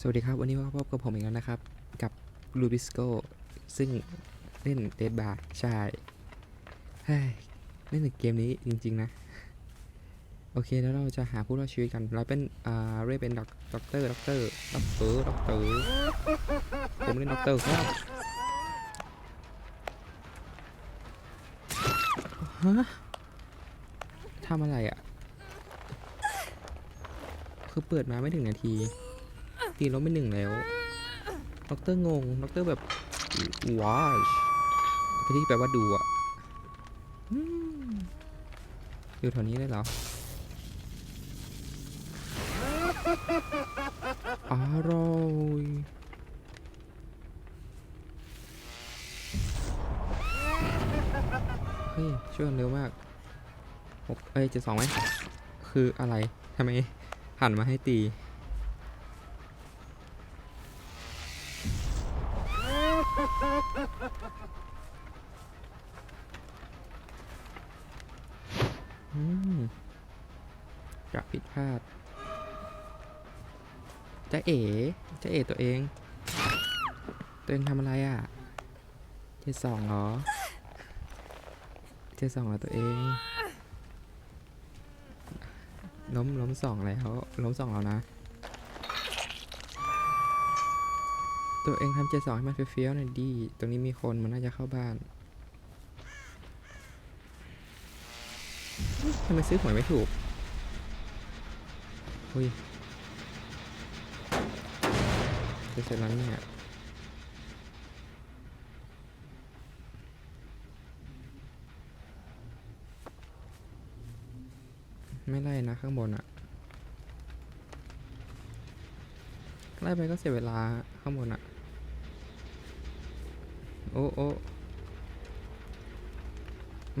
สวัสดีครับ วันนี้มาพบกับผมอีกแล้วนะครับ กับลูบิสโกซึ่งเล่นเดดบาร์ใช่เฮ้ยเล่นเกมนี้จริง ๆ นะ โอเคแล้วเราจะหาผู้รอดชีวิตกัน เราเป็นอ่าเรียกเป็นด็อกด็อกเตอร์ด็อกเตอร์ด็อกเตอร์ด็อกเตอร์ผมเล่นด็อกเตอร์ครับฮะทำอะไรอะ่ะ คือเปิดมาไม่ถึงนาที ตีลบไปหนึ่งแล้วด็อกเตอร์งงด็อกเตอร์แบบว้าวที่แปลว่าดูอะอยู่แถวนี้เลยเหรออร่อยเฮ้ยช่วยเร็วมากหกเอ้ยเจ็ดสองไหมคืออะไรทำไมหันมาให้ตี จะเอ๋จะเอ๋ตัวเอง ตัวเองทำอะไรอะเจ็ดสองเหรอเจ็ดสองเหรอตัวเอง ล้มล้มสองแล้ว ล้มสองแล้วนะ ตัวเองทำเจ็ดสองให้มันเฟี้ยวๆหน่อยดี ตรงนี้มีคนมันน่าจะเข้าบ้านทำไมซื้อหวยไม่ถูกอุ้ยจะ เสร็จแล้วเนี่ยไม่ไล่นะข้างบนอะไล่ไปก็เสียเวลาข้างบนอะโอ้โอ้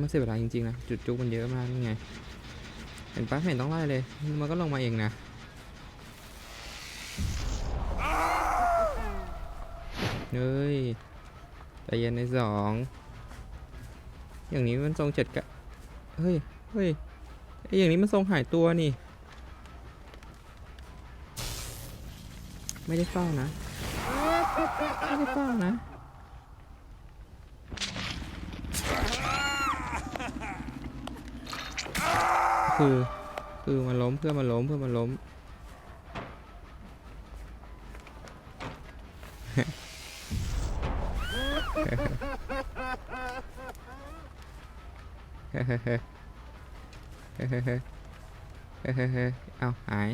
มันเสียเวลาจริงๆนะ จุดจุกมันเยอะมากนี่ไง เห็นปะไม่เห็นต้องไล่เลย มันก็ลงมาเองนะ เฮ้ยใจเย็นในสอง อย่างนี้มันทรงเจ็ดกะ เฮ้ย เฮ้ยไออย่างนี้มันทรงหายตัวนี่ ไม่ได้เฝ้านะ ไม่ได้เฝ้านะ คือ คือมันล้มเพื่อมันล้มเพื่อมันล้ม เอาหาย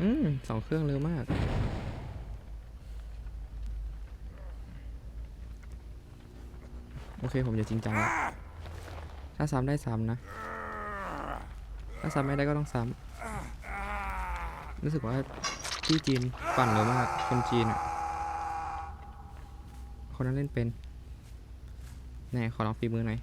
อืมสองเครื่องเร็วมาก โอเค ผมจะจริงจังแล้วถ้าซ้ำได้ซ้ำนะ ถ้าซ้ำไม่ได้ก็ต้องซ้ำรู้สึกว่าที่จีนปั่นเร็วมาก คนจีนอะ คนนั้นเล่นเป็นไหนขอลองฝีมือหน่อย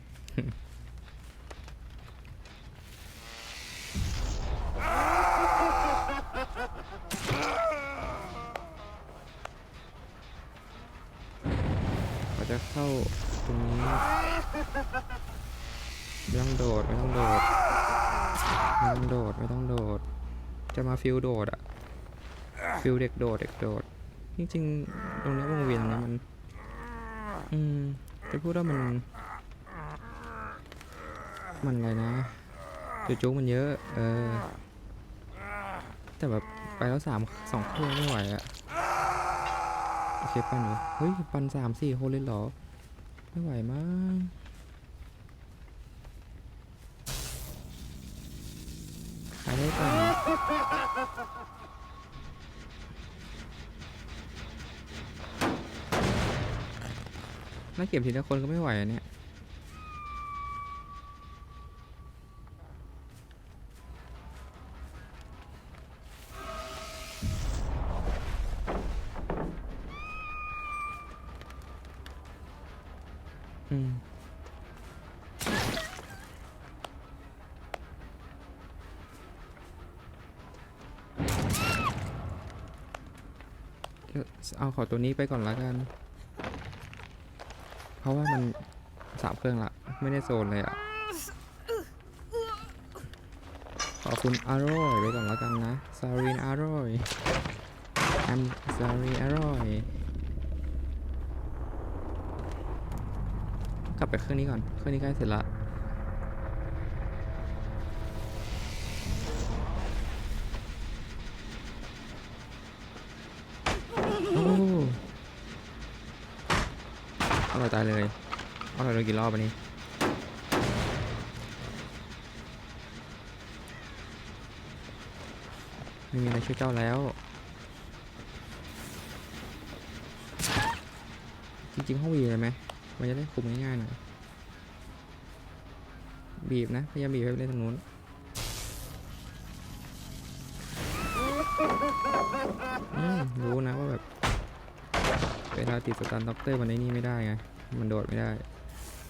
ก็จะเข้าตรงนี้ไม่ต้องโดด ไม่ต้องโดด ไม่ต้องโดด ไม่ต้องโดด จะมาฟิลโดดอะฟิลเด็กโดด เด็กโดด จริงๆ ตรงนี้วงเวียนตรงนี้มัน อืมจะพูดว่ามัน มันอะไรนะจุจุมันเยอะ เออ แต่แบบไปแล้วสามสองเครื่องไม่ไหวอะโอเคปันอยู่เฮ้ย ปันสามสี่คนเลยเหรอ ไม่ไหวมั้งขายได้ก่อน น่าเก็บทีละคนก็ไม่ไหวอะเนี่ยอืมเดี๋ยเอาขอตัวนี้ไปก่อนละกัน ราะว่ามันสามเครื่องละ ไม่ได้โซนเลยอะ ขอบคุณอร่อยไปก่อนแล้วกันนะซารีนอร่อย I'm sorry อร่อย กลับไปเครื่องนี้ก่อน เครื่องนี้ใกล้เสร็จละ ยตายเลยอร่อยเลยกี่รอบอันนี้ไม่มีอะไรช่วยเจ้าแล้ว จริงๆห้องวีเลยไหมมันจะได้คุมง่ายๆหน่อยบีบนะ พยายามบีบให้ไปเล่นตรงนู้นรู้นะว่าแบบ เวลาติดสตันด็อกเตอร์มันไอ้นี่ไม่ได้ไง มันโดดไม่ได้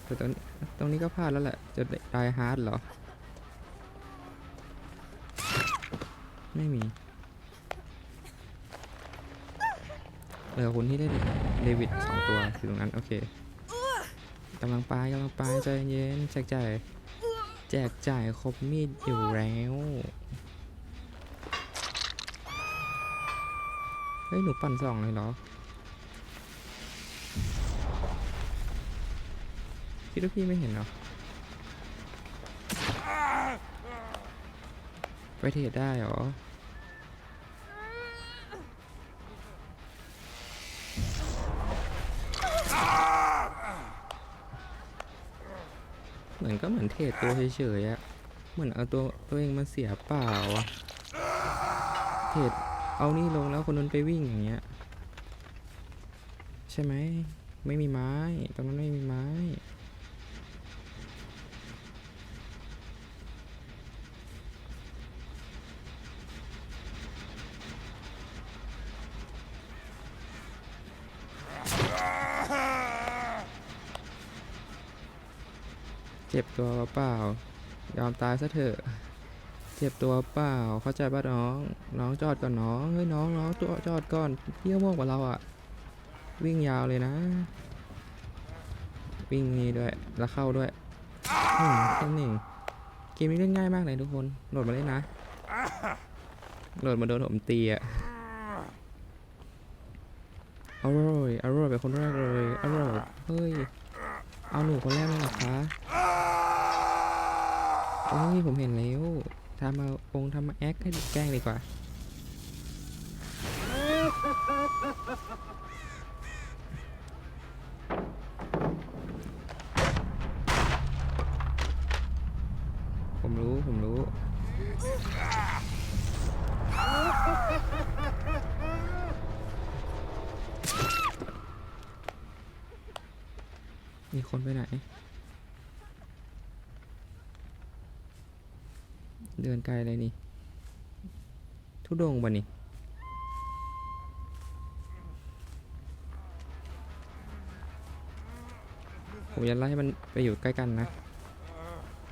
แต่ตรงตรงนี้ก็พลาดแล้วแหละ จะได้ฮาร์ดเหรอ ไม่มีเหลือคนที่ได้เดวิดสองตัวอยู่ตรงนั้น โอเคกำลังไปกำลังไปใจเย็นแจกจ่ายแจกจ่ายครบมีดอยู่แล้วเฮ้ยหนูปั่นสองเลยเหรอ คิดว่าพี่ไม่เห็นเหรอไปเทรดได้เหรอเหมือนก็เหมือนเทรดตัวเฉยๆอะเหมือนเอาตัวตัวเองมาเสียเปล่าอะเทรดเอานี่ลงแล้วคนนั้นไปวิ่งอย่างเงี้ย ใช่ไหม ไม่มีไม้ ตรงนั้นไม่มีไม้ เจ็บตัวเปล่า ยอมตายซะเถอะ เจ็บตัวเปล่า เข้าใจป่ะน้อง น้องจอดก่อนน้อง เฮ้ยน้องน้องตัวจอดก่อนพี่ก็ม่วงกว่าเราอะวิ่งยาวเลยนะ วิ่งนี่ด้วย แล้วเข้าด้วยอืมแค่หนึ่งเกมนี้เล่นง่ายมากเลยทุกคน โหลดมาเล่นนะ โหลดมาโดนผมตีอะอร่อยอร่อยเป็นคนแรกเลยอร่อยเฮ้ย เอาหนูคนแรกเลยเหรอคะ โอ้ยผมเห็นแล้วทำมาองทำมาแอคให้แกล้งดีกว่า ผมรู้ ผมรู้ มีคนไปไหน เดินไกลเลยนี่ ทุดงค์ปะนี่ผมจะไล่ให้มันไปอยู่ใกล้กันนะ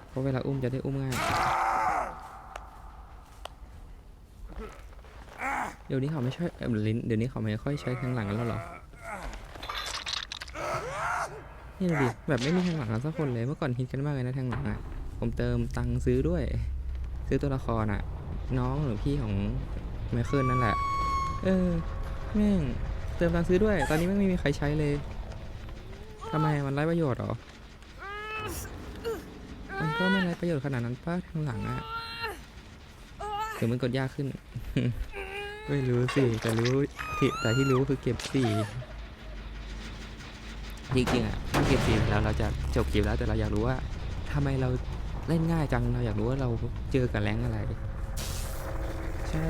เพราะเวลาอุ้มจะได้อุ้มง่าย เดี๋ยวนี้เขาไม่ใช่เออลิ้น เดี๋ยวนี้เขาไม่ค่อยใช้ข้างหลังกันแล้วหรอนี่ดูดิแบบไม่มีทางหลังกันสักคนเลย เมื่อก่อนฮิตกันมากเลยนะทางหลังอะ ผมเติมตังค์ซื้อด้วย ซื้อตัวละครอะน้องหรือพี่ของไมเคิลนั่นแหละ เออ แม่ง เติมตังซื้อด้วย ตอนนี้ไม่มีใครใช้เลยทำไมมันไร้ประโยชน์หรอ มันก็ไม่ไร้ประโยชน์ขนาดนั้นป้าทางหลังอะถึงมันกดยากขึ้น ไม่รู้สิ แต่รู้ที่แต่ที่รู้คือเก็บสี่จริงๆอะถ้าเก็บสี่แล้วเราจะจบเกมแล้วแต่เราอยากรู้ว่าทำไมเรา เล่นง่ายจัง เราอยากรู้ว่าเราเจอกับแรงอะไร ใช่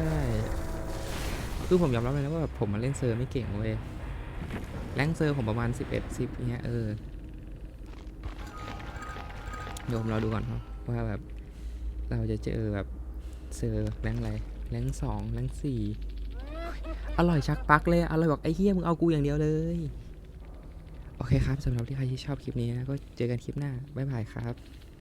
คือผมยอมรับเลยนะว่าแบบผมมาเล่นเซอร์ไม่เก่งเว้ย แรงเซอร์ผมประมาณ 11 10เนี้ยเออเดี๋ยวผมรอดูก่อนครับว่าแบบเราจะเจอแบบเซอร์แรงอะไรแรงสองแรงสี่อร่อยชักปักเลยอะอร่อยบอกไอ้เฮียมึงเอากูอย่างเดียวเลย โอเคครับสำหรับที่ใครที่ชอบคลิปนี้นะก็เจอกันคลิปหน้า บ๊ายบายครับ